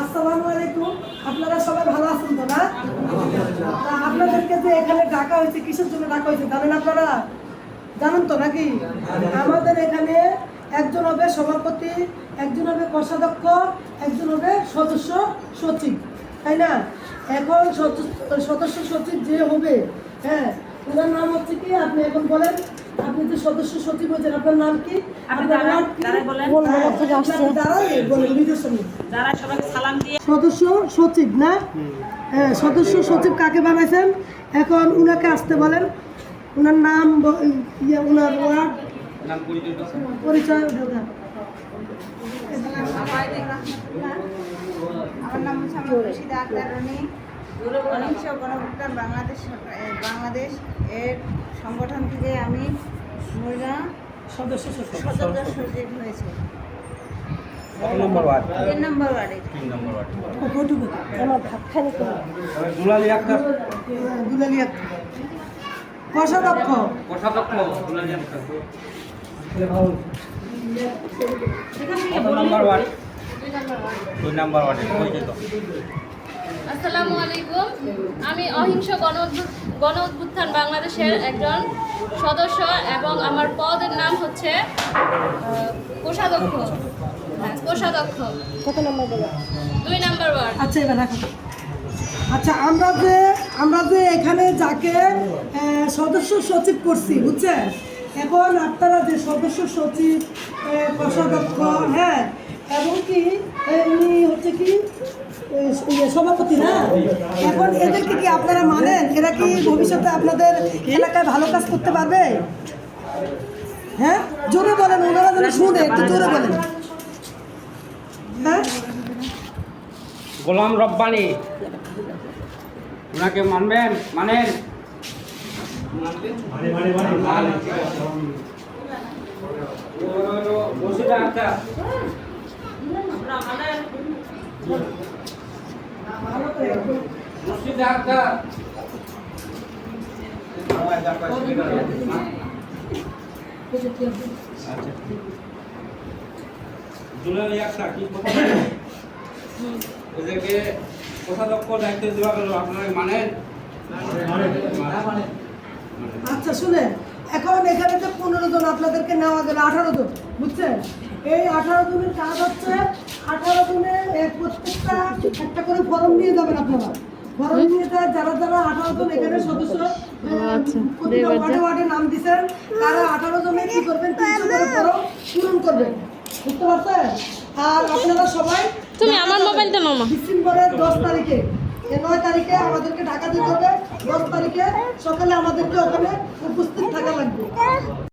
আসসালামু আলাইকুম। আপনারা সবাই ভালো আছেন তো না? আপনাদেরকে যে এখানে ডাকা হয়েছে, কিসের জন্য ডাকা হয়েছে, জানেন আপনারা? জানেন তো নাকি? আমাদের এখানে একজন হবে সভাপতি, একজন হবে কোষাধ্যক্ষ, একজন হবে সদস্য সচিব, তাই না? এখন সদস্য সচিব যে হবে হ্যাঁ ওনার নাম হচ্ছে কি? আপনি এখন বলেন। আপনি যে সদস্য সচিব হয়েছেন আপনার নাম কি? সদস্য সচিব না? হ্যাঁ সদস্য সচিব কাকে বানাইছেন? এখন উনাকে আসতে বলেন। উনার নাম ব- ইয়ে উনার ওয়ার্ড? পরিচয় দেন। আমার নাম হচ্ছে আমার রশিদা আক্তার রনি। অহিংস গণভোক্তার বাংলাদেশ বাংলাদেশ এর সংগঠন থেকে আমি মহিলা সদস্য সদস্য সচিব হয়েছে। কোষাধ্যক্ষ। কোষাধ্যক্ষ দুই নম্বর ওয়ার্ডে পরিচিত। আসসালামু আলাইকুম। আমি অহিংস গণ গণ উদ্ভুত্থান বাংলাদেশের একজন সদস্য এবং আমার পদের নাম হচ্ছে কোষাধ্যক্ষ। হ্যাঁ, কোষাধ্যক্ষ। কত নম্বর বলো? দুই নাম্বার ওয়ার্ড। আচ্ছা এবার রাখো। আচ্ছা আমরা যে আমরা যে এখানে যাকে সদস্য সচিব করছি বুঝছেন? এখন আপনারা যে সদস্য সচিব কোষাধ্যক্ষ হ্যাঁ এবং কি উনি হচ্ছে কি ইয়ে, সভাপতি না? এখন এদেরকে কি আপনারা মানেন? এরা কি ভবিষ্যতে আপনাদের এলাকায় ভালো কাজ করতে পারবে? হ্যাঁ? জোরে বলেন ওনারা যেন শুনে একটু জোরে বলেন। হ্যাঁ? গোলাম রব্বানি। ওনাকে মানবেন? মানেন? আক্তার আচ্ছা কি কথা ওদেরকে কোষাধ্যক্ষ দায়িত্ব দেওয়া গেল আপনারা মানেন আচ্ছা শুনেন এখন এখানে যে পনেরো জন আপনাদেরকে নেওয়া গেল আঠারো জন বুঝছেন? এই আঠারো জনের কাজ হচ্ছে আঠারো জনের প্রত্যেকটা একটা করে ফর্ম নিয়ে যাবেন আপনারা। ফর্ম নিয়ে যারা যারা আঠারো জন এখানে সদস্য এ, ওয়ার্ডে ওয়ার্ডে নাম দিচ্ছেন তারা আঠারো জনে কি করবেন তিনশো করে ফর্ম পূরণ করবেন। বুঝতে পারছেন? আর আপনারা সবাই তুমি আমার মোবাইলটা মামা। ডিসেম্বরের দশ তারিখে এ তারিখে আমাদেরকে ঢাকা দিতে হবে দশ তারিখে সকালে আমাদেরকে ওখানে উপস্থিত থাকা লাগবে।